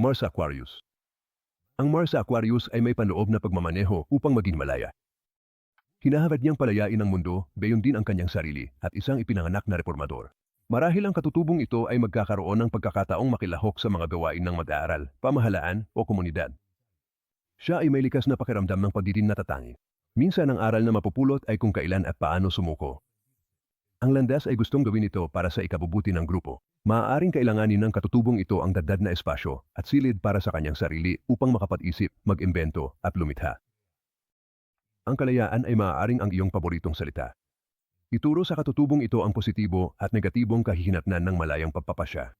Mars Aquarius. Ang Mars Aquarius ay may panloob na pagmamaneho upang maging malaya. Hinaharad niyang palayain ang mundo, gayon din ang kanyang sarili, at isang ipinanganak na reformador. Marahil ang katutubong ito ay magkakaroon ng pagkakataong makilahok sa mga gawain ng mag-aaral, pamahalaan o komunidad. Siya ay may likas na pakiramdam ng pagdidin natatangi. Minsan ang aral na mapupulot ay kung kailan at paano sumuko. Ang landas ay gustong gawin ito para sa ikabubuti ng grupo. Maaaring kailanganin ng katutubong ito ang dagdag na espasyo at silid para sa kanyang sarili upang makapag-isip, mag-imbento at lumikha. Ang kalayaan ay maaaring ang iyong paboritong salita. Ituro sa katutubong ito ang positibo at negatibong kahihinatnan ng malayang pagpapasya.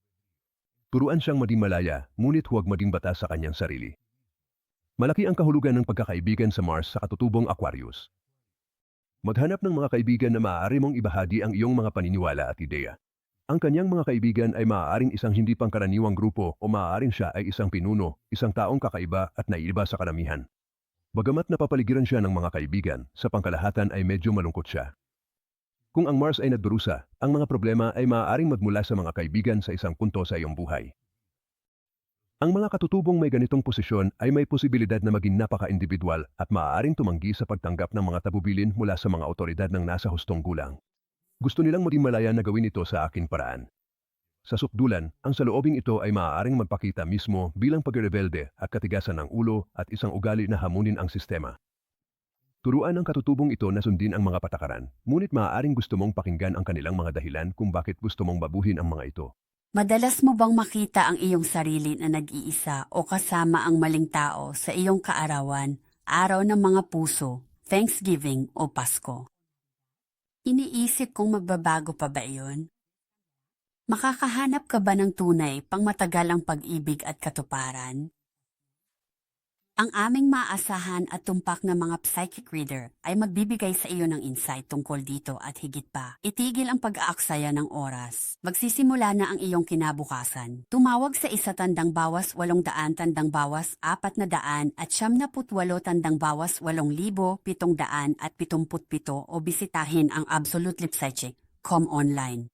Turuan siyang maging malaya, ngunit huwag maging batas sa kanyang sarili. Malaki ang kahulugan ng pagkakaibigan sa Mars sa katutubong Aquarius. Maghanap ng mga kaibigan na maaari mong ibahagi ang iyong mga paniniwala at ideya. Ang kanyang mga kaibigan ay maaaring isang hindi pangkaraniwang grupo o maaaring siya ay isang pinuno, isang taong kakaiba at naiiba sa karamihan. Bagamat napapaligiran siya ng mga kaibigan, sa pangkalahatan ay medyo malungkot siya. Kung ang Mars ay nagdurusa, ang mga problema ay maaaring magmula sa mga kaibigan sa isang punto sa iyong buhay. Ang mga katutubong may ganitong posisyon ay may posibilidad na maging napaka-individual at maaaring tumanggi sa pagtanggap ng mga tabubilin mula sa mga otoridad ng nasa hustong gulang. Gusto nilang maging malaya na gawin ito sa aking paraan. Sa sukdulan, ang saloobing ito ay maaaring magpakita mismo bilang pagrebelde at katigasan ng ulo at isang ugali na hamunin ang sistema. Turuan ng katutubong ito na sundin ang mga patakaran, ngunit maaaring gusto mong pakinggan ang kanilang mga dahilan kung bakit gusto mong babuhin ang mga ito. Madalas mo bang makita ang iyong sarili na nag-iisa o kasama ang maling tao sa iyong kaarawan, araw ng mga puso, Thanksgiving o Pasko? Iniisip kung magbabago pa ba iyon? Makakahanap ka ba ng tunay pang matagal ang pag-ibig at katuparan? Ang aming maasahan at tumpak na mga psychic reader ay magbibigay sa iyo ng insight tungkol dito at higit pa. Itigil ang pag-aaksaya ng oras. Magsisimula na ang iyong kinabukasan. Tumawag sa isa tandang bawas walong daan tandang bawas apat na daan at siyam na putwalo tandang bawas walong libo pitong daan at pitumput pito o bisitahin ang Absolute Lip Psychic.com online.